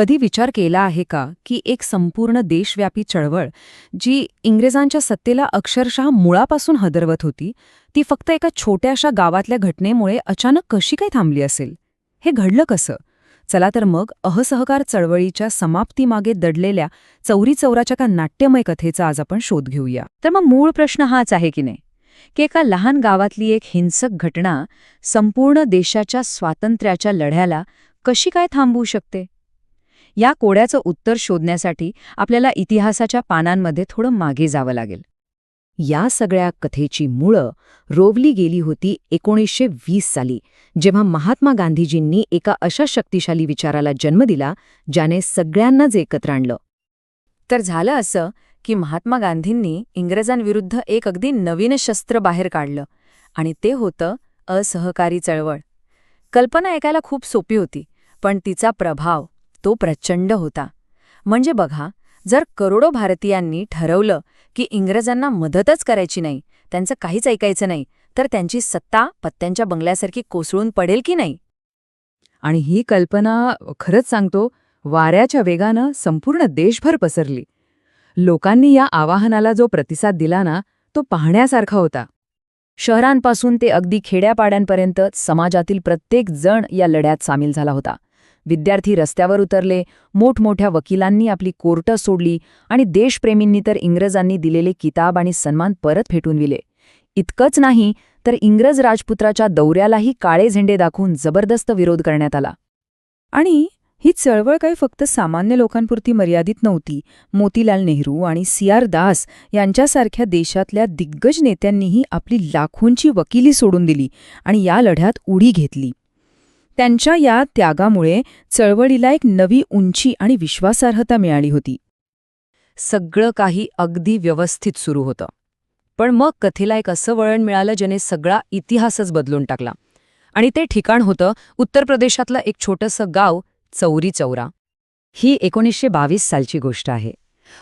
कधी विचार केला आहे का की एक संपूर्ण देशव्यापी चळवळ जी इंग्रजांच्या सत्तेला अक्षरशः मुळापासून हदरवत होती ती फक्त एका छोट्याशा गावातल्या घटनेमुळे अचानक कशी काय थांबली असेल? हे घडलं कसं? चला तर मग अहसहकार चळवळीच्या समाप्तीमागे दडलेल्या चौरी चौराच्या का नाट्यमय कथेचा आज आपण शोध घेऊया. तर मग मूळ प्रश्न हाच आहे की नाही? की एका लहान गावातली एक हिंसक घटना संपूर्ण देशाच्या स्वातंत्र्याच्या लढ्याला कशी काय थांबवू शकते? या कोड्याचं उत्तर शोधण्यासाठी आपल्याला इतिहासाच्या पानांमध्ये थोडं मागे जावं लागेल. या सगळ्या कथेची मुळं रोवली गेली होती एकोणीसशे वीस साली जेव्हा महात्मा गांधीजींनी एका अशा शक्तिशाली विचाराला जन्म दिला ज्याने सगळ्यांनाच एकत्र आणलं. तर झालं असं की महात्मा गांधींनी इंग्रजांविरुद्ध एक अगदी नवीन शस्त्र बाहेर काढलं आणि ते होतं असहकारी चळवळ. कल्पना ऐकायला खूप सोपी होती पण तिचा प्रभाव तो प्रचंड होता. म्हणजे बघा जर करोडो भारतीयांनी ठरवलं की इंग्रजांना मदतच करायची नाही त्यांचं काहीच ऐकायचं नाही तर त्यांची सत्ता पत्त्यांच्या बंगल्यासारखी कोसळून पडेल की नाही? आणि ही कल्पना खरंच सांगतो वाऱ्याच्या वेगानं संपूर्ण देशभर पसरली. लोकांनी या आवाहनाला जो प्रतिसाद दिला ना तो पाहण्यासारखा होता. शहरांपासून ते अगदी खेड्यापाड्यांपर्यंत समाजातील प्रत्येक जण या लढ्यात सामील झाला होता. विद्यार्थी रस्त्यावर उतरले. मोठमोठ्या वकिलांनी आपली कोर्टं सोडली आणि देशप्रेमींनी तर इंग्रजांनी दिलेले किताब आणि सन्मान परत फेटून विले. इतकंच नाही तर इंग्रज राजपुत्राच्या दौऱ्यालाही काळे झेंडे दाखवून जबरदस्त विरोध करण्यात आला. आणि ही चळवळ काही फक्त सामान्य लोकांपुरती मर्यादित नव्हती. मोतीलाल नेहरू आणि सी आर दास यांच्यासारख्या देशातल्या दिग्गज नेत्यांनीही आपली लाखोंची वकिली सोडून दिली आणि या लढ्यात उडी घेतली. त्यांच्या या त्यागामुळे चळवळीला एक नवी उंची आणि विश्वासार्हता मिळाली होती. सगळं काही अगदी व्यवस्थित सुरू होतं. पण मग कथेला एक असं वळण मिळालं ज्याने सगळा इतिहासच बदलून टाकला. आणि ते ठिकाण होतं उत्तर प्रदेशातलं एक छोटंसं गाव चौरी चौरा. ही एकोणीसशे बावीस सालची गोष्ट आहे.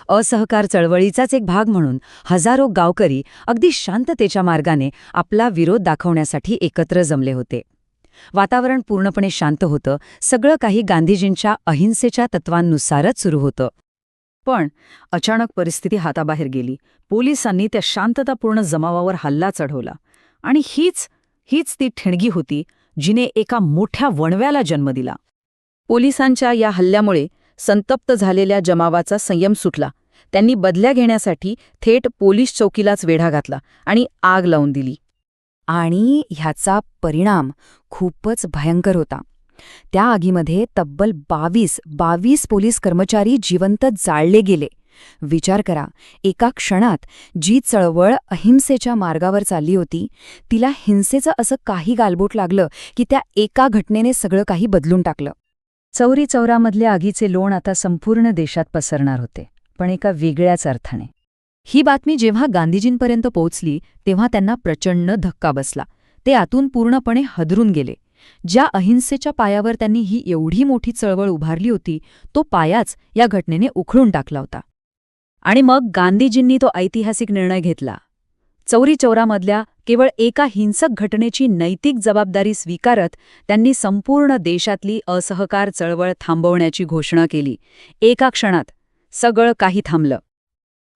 असहकार चळवळीचाच एक भाग म्हणून हजारो गावकरी अगदी शांततेच्या मार्गाने आपला विरोध दाखवण्यासाठी एकत्र जमले होते. वातावरण पूर्णपणे शांत होतं. सगळं काही गांधीजींच्या अहिंसेच्या तत्वांनुसारच सुरू होतं. पण अचानक परिस्थिती हाताबाहेर गेली. पोलिसांनी त्या शांततापूर्ण जमावावर हल्ला चढवला. आणि हीच हीच ती ठिणगी होती जिने एका मोठ्या वणव्याला जन्म दिला. पोलिसांच्या या हल्ल्यामुळे संतप्त झालेल्या जमावाचा संयम सुटला. त्यांनी बदल्या घेण्यासाठी थेट पोलीस चौकीलाच वेढा घातला आणि आग लावून दिली. आणि ह्याचा परिणाम खूपच भयंकर होता. त्या आगीमध्ये तब्बल बावीस बावीस पोलीस कर्मचारी जिवंत जाळले गेले. विचार करा एका क्षणात जी चळवळ अहिंसेच्या मार्गावर चालली होती तिला हिंसेचं असं काही गालबोट लागलं की त्या एका घटनेने सगळं काही बदलून टाकलं. चौरी चौरामधल्या आगीचे लोण आता संपूर्ण देशात पसरणार होते पण एका वेगळ्याच अर्थाने. ही बातमी जेव्हा गांधीजींपर्यंत पोहोचली तेव्हा त्यांना प्रचंड धक्का बसला. ते आतून पूर्णपणे हदरून गेले. ज्या अहिंसेच्या पायावर त्यांनी ही एवढी मोठी चळवळ उभारली होती तो पायाच या घटनेने उखळून टाकला होता. आणि मग गांधीजींनी तो ऐतिहासिक निर्णय घेतला. चौरी चौरामधल्या केवळ एका हिंसक घटनेची नैतिक जबाबदारी स्वीकारत त्यांनी संपूर्ण देशातली असहकार चळवळ थांबवण्याची घोषणा केली. एका क्षणात सगळं काही थांबलं.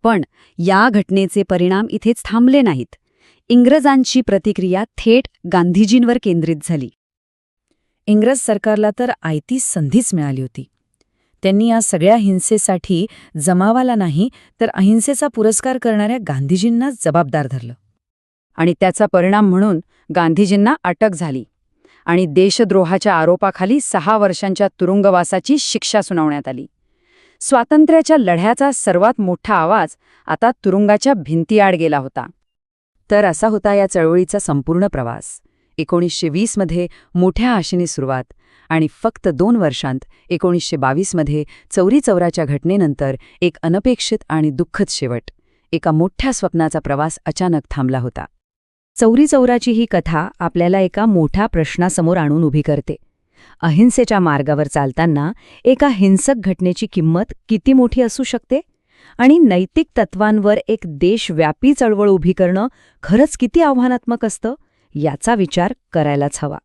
पण या घटनेचे परिणाम इथेच थांबले नाहीत. इंग्रजांची प्रतिक्रिया थेट गांधीजींवर केंद्रित झाली. इंग्रज सरकारला तर आयती संधीच मिळाली होती. त्यांनी या सगळ्या हिंसेसाठी जमावाला नाही तर अहिंसेचा पुरस्कार करणाऱ्या गांधीजींनाच जबाबदार धरलं. आणि त्याचा परिणाम म्हणून गांधीजींना अटक झाली. आणि देशद्रोहाच्या आरोपाखाली सहा वर्षांच्या तुरुंगवासाची शिक्षा सुनावण्यात आली. स्वातंत्र्याच्या लढ्याचा सर्वात मोठा आवाज आता तुरुंगाच्या भिंतीआड गेला होता. तर असा होता या चळवळीचा संपूर्ण प्रवास. एकोणीसशे वीसमध्ये मोठ्या आशेने सुरुवात आणि फक्त दोन वर्षांत एकोणीसशे बावीसमध्ये चौरी चौराच्या घटनेनंतर एक अनपेक्षित आणि दुःखद शेवट एका मोठ्या स्वप्नाचा प्रवास अचानक थांबला होता. चौरी चौराची ही कथा आपल्याला एका मोठ्या प्रश्नासमोर आणून उभी करते. अहिंसेच्या मार्गावर चालताना एका हिंसक घटनेची किंमत किती मोठी असू शकते? आणि नैतिक तत्वांवर एक देशव्यापी चळवळ उभी करणं खरंच किती आव्हानात्मक असतं? याचा विचार करायलाच हवा.